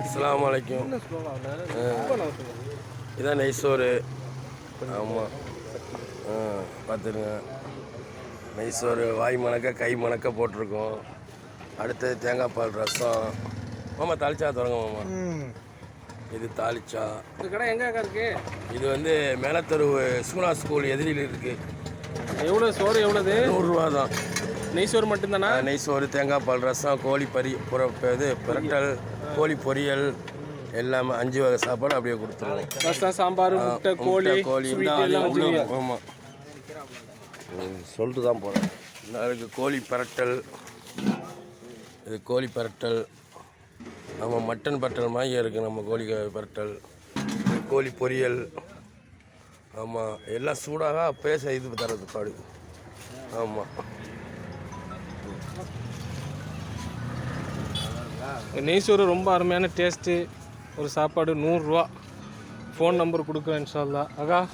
அஸ்ஸலாமு அலைக்கும். இதான் நெய்சோறு ஆமாம் ஆ பார்த்துருங்க நெய்சோறு வாய் மணக்க கை மணக்க போட்டிருக்கோம். அடுத்து தேங்காய் பால் ரசம். மாமா தாளிச்சா தொடங்க மாமா. இது தாளிச்சா. இந்த கடை எங்கக்கா இருக்கு? இது வந்து மேலத்தெருவு சூனா ஸ்கூல் எதிரில் இருக்குது எவ்வளோ சோறு எவ்வளோது? நூறுரூவா தான். நெய் சோறு மட்டும்தானா? நெய் சோறு தேங்காய் பால் ரசம் கோழி பரி புற இது பிரட்டல். கோழி பொரியல் எல்லாமே அஞ்சு வகை சாப்பாடு அப்படியே கொடுத்துருவோம். ரசம் சாம்பார் முட்டை கோழி கோழி ஆமாம் சொல்லிட்டு தான் போகிறேன் அதுக்கு கோழி பரட்டல் இது கோழி பரட்டல். நம்ம மட்டன் பரட்டல் மாதிரி இருக்குது நம்ம கோழி பரட்டல். கோழி பொரியல். ஆமாம் எல்லாம் சூடாக அப்பயே செய்து தரது பாடு. ஆமாம் நெய் சோறு ரொம்ப அருமையான டேஸ்ட்டு. ஒரு சாப்பாடு நூறுரூவா. ஃபோன் நம்பர் கொடுக்குறேன் இன்ஷால்லா அக்கா